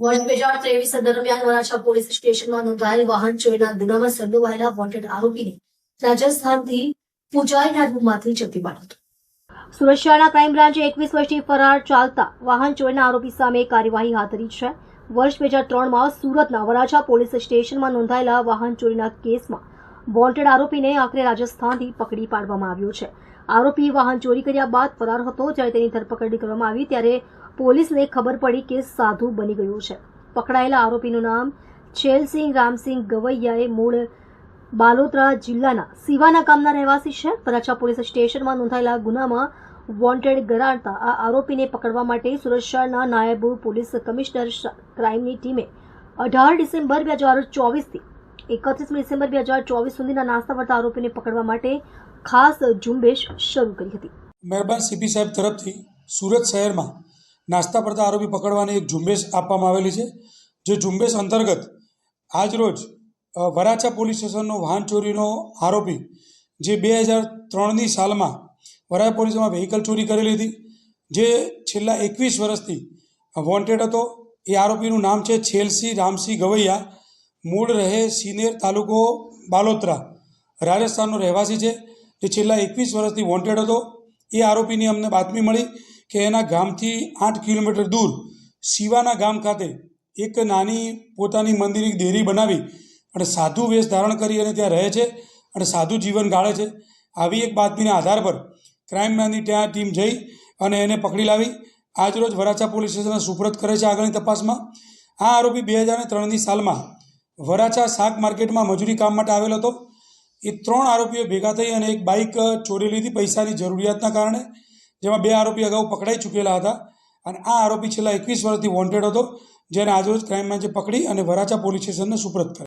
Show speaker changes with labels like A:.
A: બે ત્રેવીસ દરમિયાન વરાછા પોલીસ સ્ટેશનમાં નોંધાયેલ વાહન ચોરીના ગુનામાં સંડોવાયેલા વોન્ટેડ આરોપીને રાજસ્થાનથી પૂજારી રૂમમાંથી ઝડપી પાડ્યો સુરક્ષાના ક્રાઇમ બ્રાન્ચે એકવીસ વર્ષથી ફરાર ચાલતા વાહન ચોરીના આરોપી સામે કાર્યવાહી હાથ ધરી છે. વર્ષ બે હજાર ત્રણમાં સુરતના વરાછા પોલીસ સ્ટેશનમાં નોંધાયેલા વાહન ચોરીના કેસમાં વોન્ટેડ આરોપીને આખરે રાજસ્થાનથી પકડી પાડવામાં આવ્યો છે. આરોપી વાહન ચોરી કર્યા બાદ ફરાર હતો, જ્યારે તેની ધરપકડ કરવામાં આવી, ત્યારે પોલીસને ખબર પડી કે સાધુ બની ગયું છે. પકડાયેલા આરોપીનું નામ છેલસિંહ રામસિંહ ગવૈયાએ મૂળ બાલોતરા જિલ્લાના સિવાના ગામના રહેવાસી છે. વરાછા પોલીસ સ્ટેશનમાં નોંધાયેલા ગુનામાં વોન્ટેડ ગરાડતા આ આરોપીને પકડવા માટે સુરત શહેરના નાયબ પોલીસ કમિશનર ક્રાઇમની ટીમે અઢાર ડિસેમ્બર બે હજાર ચોવીસથી એકત્રીસમી ડિસેમ્બર બે હજાર ચોવીસ સુધીના નાસ્તા પડતા આરોપીને પકડવા માટે ખાસ ઝુંબેશ શરૂ કરી હતી.
B: મહેરબાન સીપી સાહેબ તરફથી સુરત શહેરમાં નાસ્તા પડતા આરોપી પકડવાની એક ઝુંબેશ આપવામાં આવેલી છે, જે ઝુંબેશ અંતર્ગત આજરોજ વરાછા પોલીસ સ્ટેશનનો વાહન ચોરીનો આરોપી, જે બે હજાર ત્રણની સાલમાં વરાછા પોલીસમાં વ્હીકલ ચોરી કરેલી હતી, જે છેલ્લા એકવીસ વર્ષથી વોન્ટેડ હતો, એ આરોપીનું નામ છે છેલસી રામસિંહ ગવૈયા મૂળ રહે સિનેર તાલુકો બાલોત્રા. રાજસ્થાનનો રહેવાસી છે. જે છેલ્લા એકવીસ વર્ષથી વોન્ટેડ હતો. એ આરોપીની અમને બાતમી મળી કે એના ગામથી આઠ કિલોમીટર દૂર શિવાના ગામ ખાતે એક નાની પોતાની મંદિરની દેરી બનાવી અને સાધુ વેશ ધારણ કરી અને ત્યાં રહે છે અને સાધુ જીવન ગાળે છે. આવી એક બાતમીના આધાર પર ક્રાઇમ બ્રાન્ચની ત્યાં ટીમ જઈ અને એને પકડી લાવી. આજરોજ વરાછા પોલીસ સ્ટેશનને સુપરત કરે છે આગળની તપાસમાં. આ આરોપી બે હજાર ત્રણની સાલમાં વરાછા શાક માર્કેટમાં મજૂરી કામ માટે આવેલો હતો. એ ત્રણ આરોપીઓ ભેગા થઈ અને એક બાઇક ચોરી લીધી પૈસાની જરૂરિયાતના કારણે, જેમાં બે આરોપી અગાઉ પકડાઈ ચૂકેલા હતા. અને આ આરોપી છેલ્લા એકવીસ વર્ષથી વોન્ટેડ હતો, જેને આજરોજ ક્રાઇમ બ્રાન્ચે પકડી અને વરાછા પોલીસ સ્ટેશનને સુપ્રત કરે